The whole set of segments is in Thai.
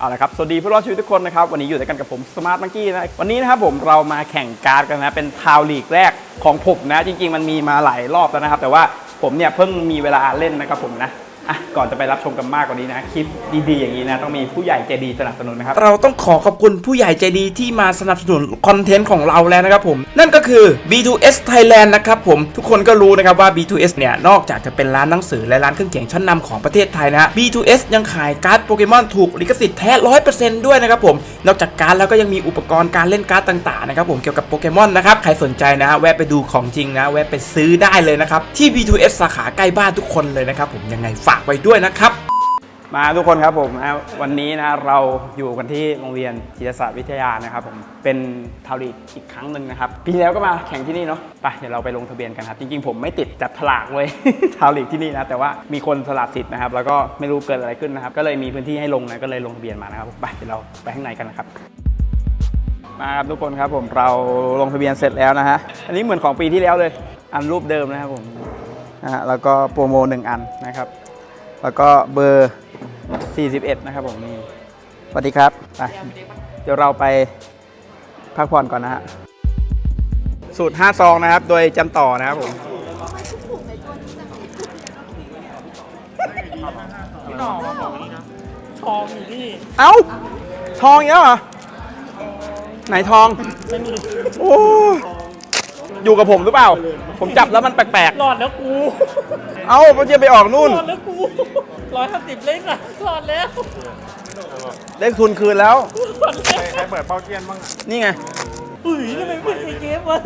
เอาละครับ สวัสดีผู้รอดชีวิตทุกคนนะครับ วันนี้อยู่ด้วยกันกับผมสมาร์ทมังกี้นะ วันนี้นะครับผมเรามาแข่งการ์ดกันนะ เป็นทาวลีกแรกของผมนะ จริง ๆ มันมีมาหลายรอบแล้วนะครับ แต่ว่าผมเนี่ยเพิ่งมีเวลาเล่นนะครับผมนะ อะก่อนจะไปรับชมกันมากกว่านี้นะคลิปดีๆอย่างนี้นะต้องมีผู้ใหญ่ใจดีสนับสนุนนะครับเราต้องขอขอบคุณผู้ใหญ่ใจดีที่มาสนับสนุนคอนเทนต์ของเราแล้วนะครับผม นั่นก็คือ B2S Thailand นะครับผมทุกคนก็รู้นะครับว่า B2S เนี่ยนอกจากจะเป็นร้านหนังสือและร้านเครื่องเขียนชั้นนำของประเทศไทยนะฮะ B2S ยังขายการ์ดโปเกมอนถูกลิขสิทธิ์แท้100%ด้วยนะครับผมนอกจากการ์ดแล้วก็ยังมีอุปกรณ์การเล่นการ์ดต่างๆนะครับผมเกี่ยวกับโปเกมอนนะครับใครสนใจนะฮะแวะไปดูของจริงนะแวะไปซื้อได้เลยนะครับที่ B2S สาขาใกล้บ้านทุกคนเลยนะครับผมยังไงฝากไว้ด้วยนะครับ มาทุกคนครับผมนะวันนี้นะเราอยู่กันที่โรงเรียนจิตศาสตร์วิทยานะครับผมเป็นทาวลีอีกครั้งหนึ่งนะครับปีแล้วก็มาแข่งที่นี่เนาะไปเดี๋ยวเราไปลงทะเบียนกันครับจริงๆผมไม่ติดจับฉลากเลย ทาวลีที่นี่นะแต่ว่ามีคนสลับสิทธิ์นะครับแล้วก็ไม่รู้เกิดอะไรขึ้นนะครับก็เลยมีพื้นที่ให้ลงนะก็เลยลงทะเบียนมานะครับไปเดี๋ยวเราไปข้างในกันนะครับมาครับทุกคนครับผมเราลงทะเบียนเสร็จแล้วนะฮะอันนี้เหมือนของปีที่แล้วเลย อันรูปเดิมนะครับผมนะฮะแล้วก็โปรโมหนึ่งอันนะครับ แล้วก็เบอร์ 41 นะครับผมนี่สวัสดีครับไปเดี๋ยวเราไปพักผ่อนก่อนนะฮะสูตร 5 ซองนะครับ โดยจำต่อนะครับผมพี่หน่อมาบอกนี่นะทองอยู่นี่ เอ้า ทองเยอะเหรอ ไหนทอง ไม่มี โอ้ อยู่กับผมหรือเปล่า ผมจับแล้วมันแปลกหลอดแล้วกูๆ เอ้ามันจะไปออกนู่น หลอดแล้วกูร้อยห้าสิบเล่นอะหลอดแล้วได้ทุนคืนแล้ว หลอดแล้วใครเปิดเป้าเทียนบ้างอะนี่ไงอุ้ยทำไมเป็นสีเกมวะ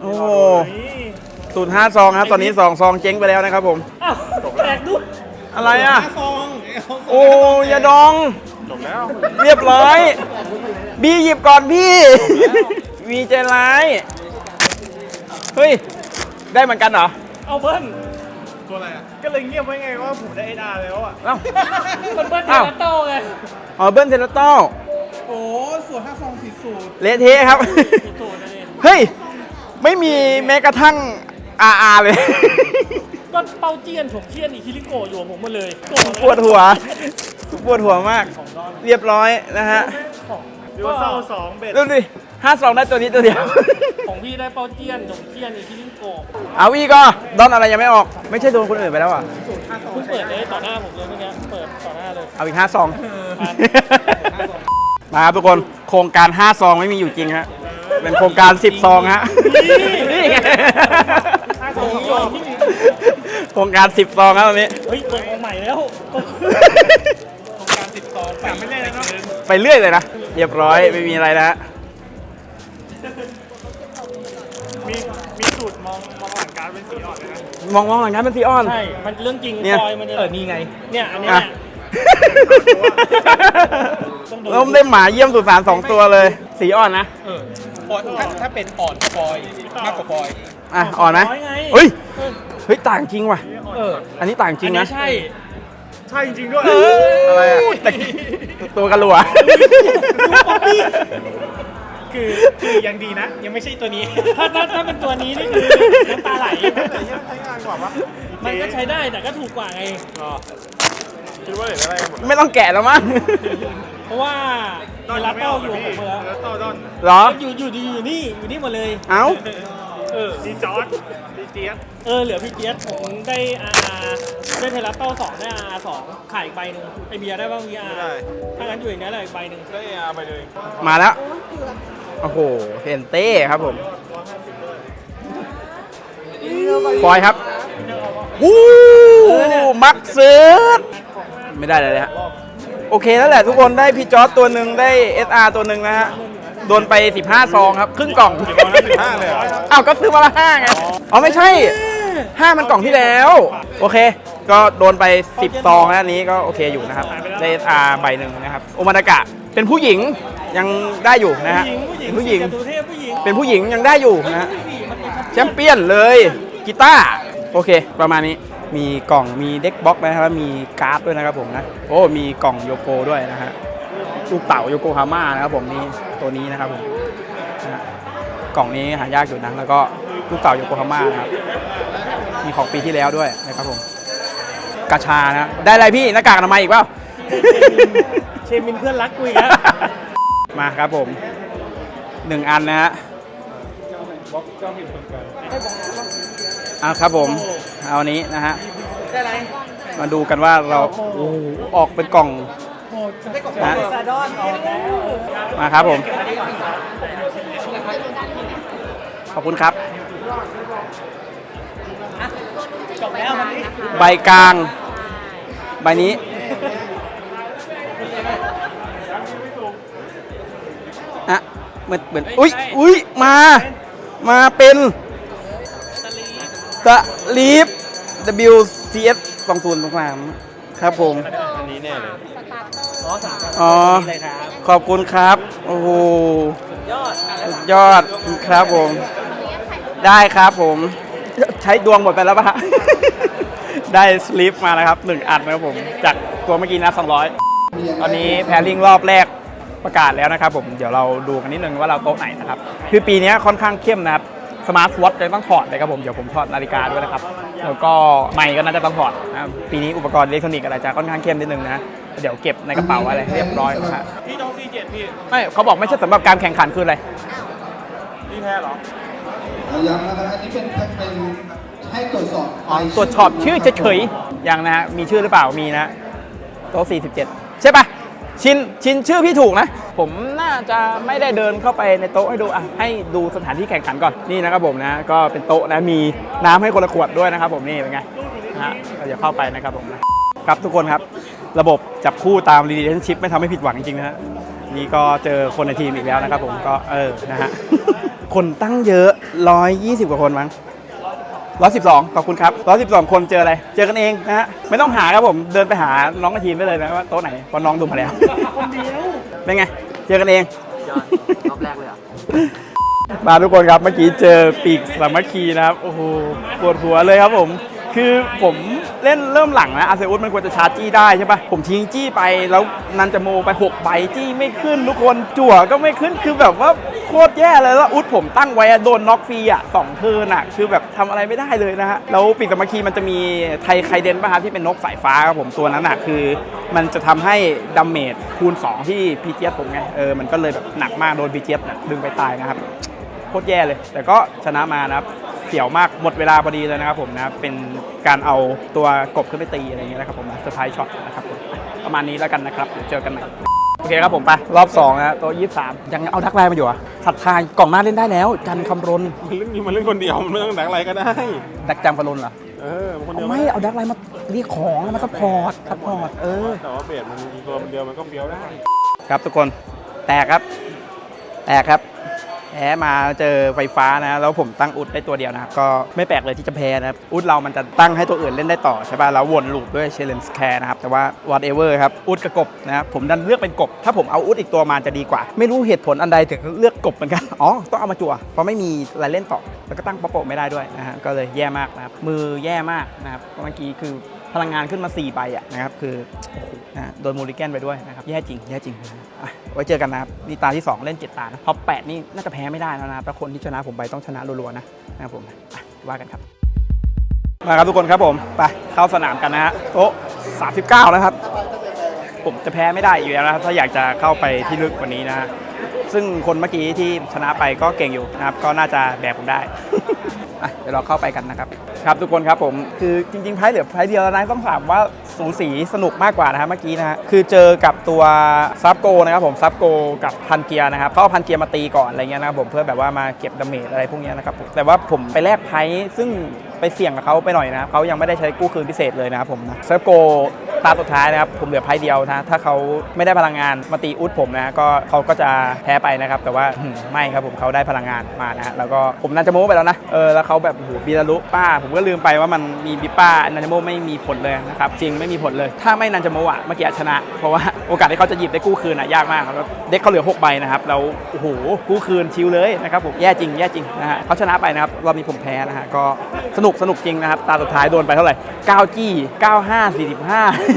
โอ้สูตร5ซองครับ ตอนนี้2ซองเจ๊งไปแล้วนะครับผม อ้าวแตกดูอะไรอะ ซองโอ้ยาดอง จบแล้ว เรียบร้อย บีหยิบก่อนพี่ วีใจร้ายเฮ้ย ได้เหมือนกันเหรอ เอาเบิ้ลตัวอะไรอะ ก็เลยเงียบไว้ไงว่าผมได้เอดาแล้วอะ เอ้า มันเบิ้ลเทอ้าว นโต้ไงอ๋อเบิ้ลเทเลโต้โอ้สูตรห้าซองผิดสูตรเละเทะครับมีสูตรนะนี่เฮ้ย ไม่มีแม้กระทั่งอาอาเลย ก็เป้าเจียนผมเจียนอีคิริโกะอยู่กับผมหมาเลยปวดหัว ปวดหัวมาก เรียบร้อยนะฮะดูเศร้าสองเบ็ด ดูดิ ห้าสองได้ตัวนี้ตัวเดียว ของพี่ได้เป้าเจียนผมเจียนอีคิริโกะเอาอีกก็ดอนอะไรยังไม่ออก ไม่ใช่โดนคนอื่นไปแล้วอะ เพิ่งเปิดเลยต่อหน้าผมเลยเมื่อกี้เปิดต่อหน้าเลยเอาอีกห้าซองครับมาครับทุกคน โครงการ5ซองไม่มีอยู่จริงฮะ เป็นโครงการ10ซองฮะ นี่ไงโอ้ยโครงการ10ซองครับตอนนี้ เฮ้ยเปิดของใหม่แล้วการติดซองแต่ไม่เล่นแล้วเนาะไปเรื่อยเลยนะ เรียบร้อยไม่มีอะไรนะฮะ มีมีสูตรมองมองหลังการดเป็นสีอ่อนเลยนะมองมองหลังนั้นเป็นซีออน ใช่ มันเรื่องจริงเนี่ยซอยมันจะเออนี่ไง เนี่ยอันเนี้ยอะ ต้องดูแล้วได้หมาเยี่ยมสุสานสองตัวเลย สีอ่อนนะ เออพอถ้าถ้าเป็นอ่อนกว่าฟอยมากกว่าฟอยอะ อ่อนไหมน้อยไงเฮ้ยเออเฮ้ย ต่างจริงว่ะ เอออันนี้ต่างจริอังนนะนี้ใช่ ใช่จริงๆด้วย อะไรอะแต่ตัวกระหลัว คือคือยังดีนะ ยังไม่ใช่ตัวนี้ ถ้าถ้าถ้าเป็นตัวนี้นี่คือน้ำตาไหล แต่ยังใช้งานกว่าปะมันก็ใช้ได้แต่ก็ถูกกว่าไง อ๋อคิดว่าเหลืออะไรกันหมดไม่ต้องแกะแล้วมั้งเพราะว่าเวลาเป้าอยู่กับผมหมดแล้วแล้วต่อดอนเหรอ อยู่อยู่ดีอยู่นี่อยู่นี่หมดเลย เอ้า เออดีจอร์ดดีเจี๊ยบเออเหลือพี่เจี๊ยบผมได้อาได้เทเลเป้าสองได้อาสองขายอีกใบหนึ่งไอเบียร์ได้บ้างวีอาไม่ได้ถ้างั้นอยู่อย่างนี้แหละอีกใบหนึ่งได้อาไปเลยมาแล้ว โอ้โหเห็นเต้ครับผมฟอยครับวู้มักเซิร์ไม่ได้เลยฮะโอเคแล้วแหละทุกคนได้พี่จอร์ดตัวหนึ่งได้ SR ตัวหนึ่งนะฮะโดนไป 15 ซองครับ ครึ่งกล่องห้าเลยเหรออ้าวก็ซื้อมาละห้าไงอ๋อไม่ใช่5มันกล่องที่แล้ว โอเค ก็โดนไป 10 ซองแล้วอันนี้ก็โอเคอยู่นะครับได้ SR ใบหนึ่งนะครับโอมานากะเป็นผู้หญิง ยังได้อยู่นะฮะผู้หญิงเป็นผู้ผู้หหญิญิงงจตุเทพผู้หญิงเป็นผู้หญิงยังได้อยู่นะฮะมันเป็นแชมเปี้ยนเลยกีตาร์โอเค ประมาณนี้มีกล่องมีเด็กบ็อกซ์นะครับมีการ์ดด้วยนะครับผมนะโอ้มีกล่องโยโกด้วยนะฮะลูกเต่าโยโกฮาม่านะครับผมนี่ตัวนี้นะครับผมนะฮะกล่องนี้หายากอยู่นะแล้วก็ลูกเต่าโยโกฮาม่านะครับมีของปีที่แล้วด้วยนะครับผมกาชานะได้อะไรพี่หน้ากากอนามัยอีกเปล่าเชมินเพื่อนรักกูอีกแล้ว มาครับผมหนึ่งอันนะฮะอะครับผม เอาอันนี้นะฮะ ได้ไรมาดูกันว่าเราโอ้โหออกเป็นกล่องนะซาดอนออกแล้วมาครับผม ขอบคุณครับ จบแล้ววันนี้ใบกลาง ใบนี้ อะเหมือนเหมือนอุ้ยอุ้ยมา มาเป็นสลีป WCS สองศูนย์ตรงกลางครับผม อันนี้แน่เลยอ๋อสามอ๋อ เลยครับขอบคุณครับ โอ้โหยอดสุดยอดครับผม ได้ครับผม ใช้ดวงหมดไปแล้วป่ะฮะ ได้สลิปมานะครับหนึ่งอันนะครับผม จากตัวเมื่อกี้นะ200 ตอนนี้แพรลิงรอบแรก ประกาศแล้วนะครับผมเดี๋ยวเราดูกันนิดนึงว่าเราโต๊ะไหนนะครับคือปีนี้ค่อนข้างเข้มนะครับสมาร์ทวอทจะต้องถอดเลยครับผมเดี๋ยวผมถอดนาฬิกาด้วยนะครับแล้วก็ไมค์ก็น่าจะต้องถอดนะครับปีนี้อุปกรณ์อิเล็กทรอนิกส์อะไรจะค่อนข้างเข้มนิดนึงนะเดี๋ยวเก็บในกระเป๋าอะไรเรียบร้อยนะครับพี่น้องซีเจ็ดพี่ไม่เขาบอกไม่ใช่สำหรับการแข่งขันคืออะไรพี่แพ้เหรอย้ำนะครับอันนี้เป็นเป็นให้ตรวจสอบอ๋อตรวจสอบชื่อเฉยๆยังนะฮะมีชื่อหรือเปล่ามีนะโต๊ะ47 ใช่ปะ ชินชินชื่อพี่ถูกนะ ผมน่าจะไม่ได้เดินเข้าไปในโต๊ะให้ดูอะให้ดูสถานที่แข่งขันก่อนนี่นะครับผมนะก็เป็นโต๊ะนะมีน้ำให้คนละขวดด้วยนะครับ ผมนี่เป็นไงนะฮะเราจะเข้าไปนะครับผมนะครับทุกคนครับ ระบบจับคู่ตาม relationship ไม่ทำให้ผิดหวังจริงๆนะฮะนี่ก็เจอคนในทีมอีกแล้วนะครับ ผมก็เออนะฮะคนตั้งเยอะ 120 กว่าคนมั้ง ร้อยสิบสองขอบคุณครับร้อยสิบสองคนเจออะไร เจอกันเองนะฮะ ไม่ต้องหาครับผม เดินไปหาน้องในทีมได้เลยนะว่าโต๊ะไหนเพราะน้องดูมาแล้ว คนเดียว เป็นไง เจอกันเอง รอบแรกเลยเหรอมาทุกคนครับ เมื่อกี้เจอปีกสามัคคีนะครับ โอ้โห ปวดหัวเลยครับผม คือผม เล่นเริ่มหลังนะอาเซอุสมันควรจะชาร์จจี้ได้ใช่ปะผมทิ้งจี้ไปแล้วนันจะโมไป6ใบจี้ไม่ขึ้นทุกคนจั่วก็ไม่ขึ้นคือแบบว่าโคตรแย่เลยแล้วอุดผมตั้งไว้โดนน็อกฟรีอะสองเทิร์นอะคือแบบทำอะไรไม่ได้เลยนะฮะแล้วปีกสามัคคีมันจะมีไทไคเดนป่ะครับที่เป็นนกสายฟ้าครับผมตัวนั้นอะคือ มันจะทำให้ดาเมจคูณ 2 ที่พีเจสผมไงเออมันก็เลยแบบหนักมากโดนพีเจสน่ะดึงไปตายนะครับ คตรแย่เลย แต่ก็ชนะมานะครับเสียวมากหมดเวลาพอดีเลยนะครับผมนะครับเป็นการเอาตัวกบขึ้นไปตีอะไรอย่างเงี้ยนะครับผมเซอร์ไพรส์ช็อตนะครับผมประมาณนี้แล้วกันนะครับเดี๋ยวเจอกันใหม่โอเคครับผมไปรอบ2นะตัว23 ยังเอาดักไลน์มาอยู่อะศรัทธากล่องหน้าเล่นได้แล้ว จันคำรณมันเล่นมันเล่นคนเดียวมันไม่ต้องดักอะไรก็ได้ ดักจังคำรณเหรอเออมันคนเดีเอายวไม่เอาดักไลน์มาเรียกของมาซัพพอร์ตซัพพอร์ตเออแต่ว่าเบสมันตัวมันเดียวมันก็เฟี้ยวได้ ครับทุกคนแตกครับ แตกครับ แพ้มาเจอไฟฟ้านะแล้วผมตั้งอุดได้ตัวเดียวนะครับก็ไม่แปลกเลยที่จะแพ้นะครับอุดเรามันจะตั้งให้ตัวอื่นเล่นได้ต่อใช่ป่ะแล้ววนลูปด้วยเชลเลนส์แคร์นะครับแต่ว่า whatever ครับอุดกับกบนะครับผมดันเลือกเป็นกบ ถ้าผมเอาอุดอีกตัวมาจะดีกว่า ไม่รู้เหตุผลอันใดถึงเลือกกบเหมือนกันอ๋อต้องเอามาจั่วเพราะไม่มีอะไรเล่นต่อแล้วก็ตั้งป๊อปโปะไม่ได้ด้วยนะฮะก็เลยแย่มากนะครับมือแย่มากนะครับเมื่อกี้คือพลังงานขึ้นมา4ใบอะนะครับคือโอ้โห นะโดนมูริแกนไปด้วยนะครับ แย่จริง แย่จริงนะฮะอะไว้เจอกันนะครับนี่ตาที่ 2 เล่น 7 ตานะท็อป8นี่น่าจะแพ้ไม่ได้แล้วนะครับแล้วคนที่ชนะผมไปต้องชนะรัวๆนะนะครับผมอะว่ากันครับ มาครับทุกคนครับผม ไปเข้าสนามกันนะฮะโต๊ะ39 นะครับ ผมจะแพ้ไม่ได้อยู่แล้วนะครับถ้าอยากจะเข้าไปที่ลึกกว่านี้นะฮะซึ่งคนเมื่อกี้ที่ชนะไปก็เก่งอยู่นะครับ ก็น่าจะแบกผมได้ อะเดี๋ยวเราเข้าไปกันนะครับ ครับทุกคนครับผมคือจริงๆไพ่เหลือไพ่เดียวแล้วนะต้องถามว่า สูสีสนุกมากกว่านะฮะเมื่อกี้นะฮะคือเจอกับตัวซับโกนะครับผมซับโกกับพันเกียร์นะครับเขาเอาพันเกียร์มาตีก่อนอะไรเงี้ยนะครับผมเพื่อแบบว่ามาเก็บดาเมจอะไรพวกเนี้ยนะครับผมแต่ว่าผมไปแลกไพ่ซึ่งไปเสี่ยงกับเขาไปหน่อยนะครับเขายังไม่ได้ใช้กู้คืนพิเศษเลยนะครับผมนะซับโก ตาสุดท้ายนะครับผมเหลือไพ่เดียวนะถ้าเขาไม่ได้พลังงานมาตีอุดผมนะก็เขาก็จะแพ้ไปนะครับ แต่ว่าไม่ครับผมเขาได้พลังงานมานะแล้วก็ผมนันจะโม้ไปแล้วนะเออแล้วเขาแบบโอ้โหบีลารุป้า ผมก็ลืมไปว่ามันมีบิป้านันจโมไม่มีผลเลยนะครับจริงไม่มีผลเลย ถ้าไม่นันจโมอะเมื่อกี้ชนะ เพราะว่าโอกาสที่เขาจะหยิบได้กู้คืนอะยากมากแล้วเด็กเขาเหลือ 6 ใบนะครับแล้วโอ้โหกู้คืนชิวเลยนะครับผมแย่จริงแย่จริงนะฮะเขาชนะไปนะครับรอบนี้ผมแพ้นะฮะก็สนุกสนุกจริงนะครับตาสุดท้ายโดนไปเท่าไหร่9จี้95 45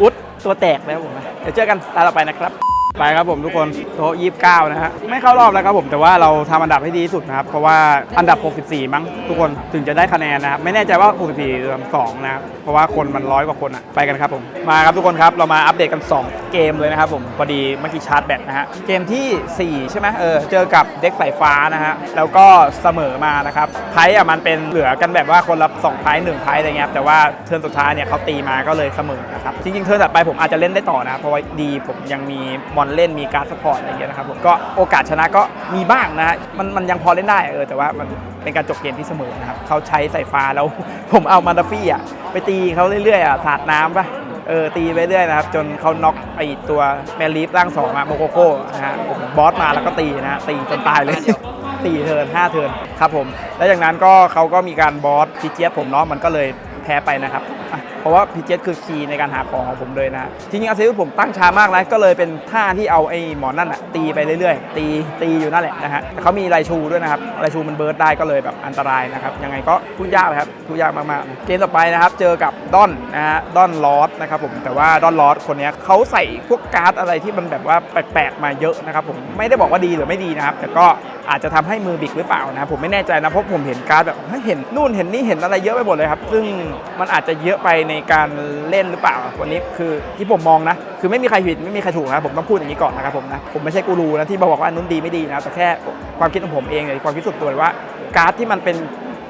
อุดตัวแตกแล้วผมนะเดี๋ยวเจอกันตาต่อไปนะครับ ไปครับผมทุกคนโต๊ะ29นะฮะไม่เข้ารอบแล้วครับผมแต่ว่าเราทำอันดับให้ดีที่สุดนะครับเพราะว่าอันดับ 64 มั้งทุกคนถึงจะได้คะแนนนะครับไม่แน่ใจว่า 64หรือ2นะครับเพราะว่าคนมันร้อยกว่าคนอะไปกันครับผมมาครับทุกคนครับเรามาอัปเดตกัน 2 เกมเลยนะครับผมพอดีเมื่อกี้ชาร์จแบตนะฮะเกมทีสี่4 ใช่ไหมเออเจอกับเด็กสายฟ้านะฮะแล้วก็เสมอมานะครับไพ่อะมันเป็นเหลือกันแบบว่าคนละ2ไพ่หนึ่งไพ่อะไรเงี้ยแต่ว่าเทิร์นสุดท้ายเนี่ยเขาตีมาก็เลยเสมอนะครับจริงๆเทิร์นถัดไปผมอาจจะเล่นได้ต่อนะเพราะว่าดีผมยังมีมอนเล่นมีการสปอร์ตอะไรเงี้ยนะครับผมก็โอกาสชนะก็มีบ้างนะฮะมันมันยังพอเล่นได้เออแต่ว่ามันเป็นการจบเกมที่เสมอนะครับเขาใช้สายฟ้าแล้วผมเอามาดาฟี่อะไปตีเขาเรื่อยๆอะสาดน้ำปะเออตีไปเรื่อยนะครับ จนเขาน็อกไอตัวแมนลีฟร่างสองอะโมโกโก้นะฮะผมบอสมาแล้วก็ตีนะฮะตีจนตายเลยสี่เทิร์นห้าเทิร์นครับผม แล้วจากนั้นก็เขาก็มีการบอสพีเจสผมเนาะมันก็เลยแพ้ไปนะครับ ราะว่าพีเจสคือคีย์ในการหาของของผมเลยนะจริงๆอาเซลผมตั้งช้ามากนะก็เลยเป็นท่าที่เอาไอ้หมอนนั่นอะตีไปเรื่อยๆ ตีตีอยู่นั่นแหละนะฮะแต่เขามีไรชูด้วยนะครับไรชูมันเบิร์ดได้ก็เลยแบบอันตรายนะครับยังไงก็พูดยากเลยครับพูดยากมากๆนะเกมต่อไปนะครับเจอกับดอนนะฮะดอนลอสนะครับผมแต่ว่าดอนลอสคนนี้เขาใส่พวกการ์ดอะไรที่มันแบบว่าแปลกๆมาเยอะนะครับผมไม่ได้บอกว่าดีหรือไม่ดีนะครับแต่ก็อาจจะทำให้มือบิกหรือเปล่านะผมไม่แน่ใจนะเพราะผมเห็นการ์ดแบบเฮ้ยเห็นนู่นเห็นนี่เห็นอะไรเยอะไปหมดเลยครับซึ่งมันอาจจะเยอะไปในการเล่นหรือเปล่าวันนี้คือที่ผมมองนะ คือไม่มีใครผิดไม่มีใครถูกนะผมต้องพูดอย่างนี้ก่อนนะครับผมนะผมไม่ใช่กูรูนะที่บอกว่าอันนู้นดีไม่ดีนะแต่แค่ความคิดของผมเองเลยความคิดส่วนตัวเลยว่าการ์ดที่มันเป็น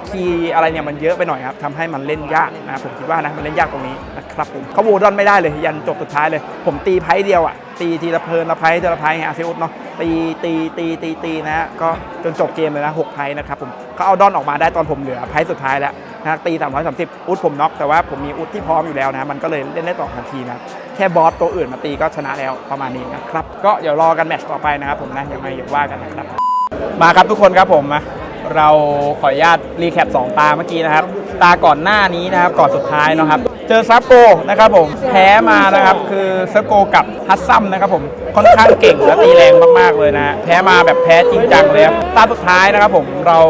คีย์อะไรเนี่ยมันเยอะไปหน่อยครับทำให้มันเล่นยากนะผมคิดว่านะมันเล่นยากตรงนี้นะครับผมเขาโวดอนไม่ได้เลย ยันจบสุดท้ายเลย ผมตีไพ่เดียวอะตีทีละเพลินละไพ่ทีละไพ่อาเซอุสเนาะตีตีตีตีตีนะฮะก็จนจบเกมเลยนะหกไพ่นะครับผมเขาเอาดอนออกมาได้ตอนผมเหลือไพ่สุดท้ายแล้ว นะตี 330 อุดผมน็อกแต่ว่าผมมีอุดที่พร้อมอยู่แล้วนะมันก็เลยเล่นได้ต่อทันทีนะแค่บอสตัวอื่นมาตีก็ชนะแล้วประมาณนี้นะครับก็เดี๋ยวรอกันแมตช์ต่อไปนะครับผมนะยังไงเดี๋ยวว่ากันนะครับมาครับทุกคนครับผมมาเราขออนุญาตรีแคป2ตาเมื่อกี้นะครับ ตาก่อนหน้านี้นะครับก่อนสุดท้ายนะครับ เจอซับโกนะครับผมแพ้มานะครับคือซับโกกับฮัตซัมนะครับผมค่อนข้างเก่งและตีแรงมากๆเลยนะแพ้มาแบบแพ้จริงจังเลยครับตาสุดท้ายนะครับผมเรา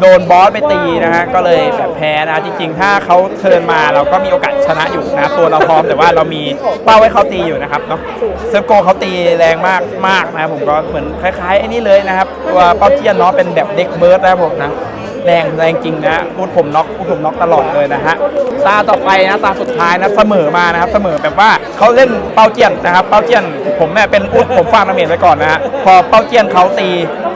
โดนบอสไปตีนะฮะก็เลยแบบแพ้นะจริงๆ ถ้าเขาเทิร์นมาเราก็มีโอกาสชนะอยู่นะตัวเราพร้อมแต่ว่าเรามีเป้าให้เขาตีอยู่นะครับเนาะเซฟโกเขาตีแรงมากมากนะผมก็เหมือนคล้ายๆไอ้นี่เลยนะครับตัวเป้าเทียนเนาะเป็นแบบเด็กเบิร์ดนะครับผมนะ แรงแรงจริงนะพูดผมน็อกพูดผมน็อกตลอดเลยนะฮะตาต่อไปนะตาสุดท้ายนะเสมอมานะครับเสมอแบบว่าเขาเล่นเป้าเจียนนะครับ เป้าเจียนผมเนี่ยเป็นอุดผมฟังน้ำเมจไว้ก่อนนะฮะพอเป้าเจียนเขาตี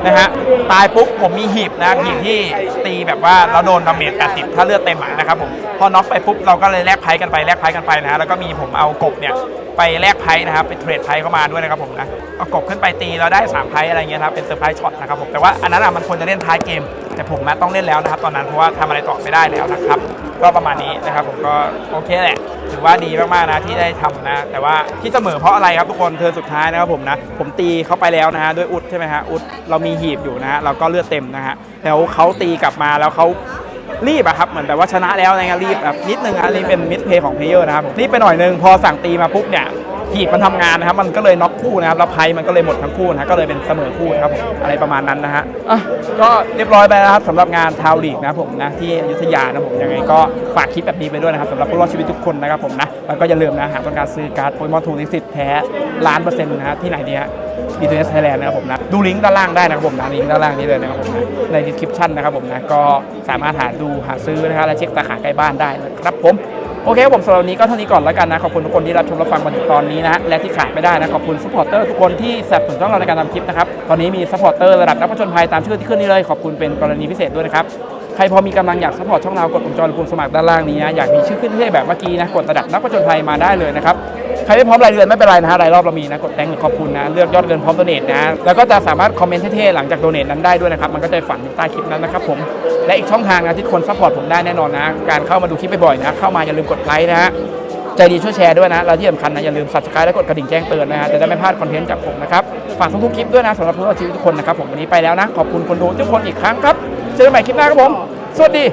นะฮะตายปุ๊บผมมีหีบนะหีบที่ตีแบบว่าเราโดนดาเมจ80ถ้าเลือดเต็มอะนะครับผมพอน็อกไปปุ๊บเราก็เลยแลกไพ่กันไปแลกไพ่กันไปนะฮะแล้วก็มีผมเอากบเนี่ยไปแลกไพ่นะครับไปเทรดไพ่เข้ามาด้วยนะครับผมนะเอากบขึ้นไปตีเราได้สามไพ่อะไรเงี้ยครับเป็นเซอร์ไพรส์ช็อตนะครับผมแต่ว่าอันนั้นอะมันควรจะเล่นท้ายเกมแต่ผมนะต้องเล่นแล้วนะครับ ตอนนั้นเพราะว่าทำอะไรต่อไม่ได้แล้วนะครับ ก็ประมาณนี้นะครับผมก็โอเคแหละถือว่าดีมากๆนะที่ได้ทำนะ แต่ว่าที่เสมอเพราะอะไรครับทุกคนเทิร์นสุดท้ายนะครับผมนะผมตีเข้าไปแล้วนะฮะด้วยอุดใช่ไหมฮะอุดเรามีหีบอยู่นะฮะเราก็เลือดเต็มนะฮะแล้วเขาตีกลับมาแล้วเขารีบอะครับเหมือนแบบว่าชนะแล้วอะไรเงี้ยรีบแบบนิดนึงอันนี้เป็นมิดเพย์ของเพลเยอร์นะครับรีบไปหน่อยนึงพอสั่งตีมาปุ๊บเนี่ย หีบมันทำงานนะครับ มันก็เลยน็อกคู่นะครับแล้วไพ่มันก็เลยหมดทั้งคู่นะฮะก็เลยเป็นเสมอคู่นะครับผมอะไรประมาณนั้นนะฮะอะก็เรียบร้อยไปแล้วครับสำหรับงานทาวลีกนะครับผมนะที่อยุธยานะผมยังไงก็ฝากคลิปแบบนี้ไปด้วยนะครับสำหรับผู้รอดชีวิตทุกคนนะครับผมนะแล้วก็อย่าลืมนะหากต้องการซื้อการ์ดโปเกมอนทูนิสิตแท้ล้านเปอร์เซ็นต์นะฮะที่ไหนดีฮะ b ีทูเอสไทยแลนด์นะครับผมนะ ดูลิงก์ด้านล่างได้นะครับผมนะลิงก์ด้านล่างนี้เลยนะครับผมนะใน description นะครับผมนะ ก็สามารถหาดูหาซื้อนะฮะและเช็คสาขาใกล้บ้านได้นะครับผมโอเคผมสำหรับวันนี้ก็เท่านี้ก่อนแล้วกันนะ ขอบคุณทุกคนที่รับชมรับฟังมาถึงตอนนี้นะฮะและที่ขาดไม่ได้นะ ขอบคุณซัพพอร์เตอร์ทุกคนที่สนับสนุนช่องเราในการทำคลิปนะครับ ตอนนี้มีซัพพอร์เตอร์ระดับนักผจญภัยตามชื่อที่ขึ้นนี้เลย ขอบคุณเป็นกรณีพิเศษด้วยนะครับ ใครพอมีกำลังอยากซัพพอร์ตช่องเรากดปุ่มจอยหรือปุ่มสมัครด้านล่างนี้นะอยากมีชื่อขึ้นเท่แบบเมื่อกี้นะกดระดับนักผจญภัยมาได้เลยนะครับ ใครไม่พร้อมรายเดือนไม่เป็นไรนะฮะรายรอบเรามีนะกดแตงหรือขอบคุณนะเลือกยอดเงินพร้อมโดเนทนะแล้วก็จะสามารถคอมเมนต์เท่ๆหลังจากโดเนทนั้นได้ด้วยนะครับมันก็จะฝังใต้คลิปนั้นนะครับผมและอีกช่องทางนะที่คนซัพพอร์ตผมได้แน่นอนนะการเข้ามาดูคลิปบ่อยๆนะเข้ามาอย่าลืมกดไลค์นะฮะใจดีช่วยแชร์ด้วยนะแล้วที่สำคัญนะอย่าลืม subscribe และกดกระดิ่งแจ้งเตือนนะฮะจะได้ไม่พลาดคอนเทนต์จากผมนะครับฝากทุกๆคลิปด้วยนะสำหรับผู้รอดชีวิตทุกคนนะครับผมวันนี้ไปแล้วนะขอบคุณคนดูทุกคนอีกครั้งครับเจอกันใหม่คลิปหน้าครับผมสวัสดี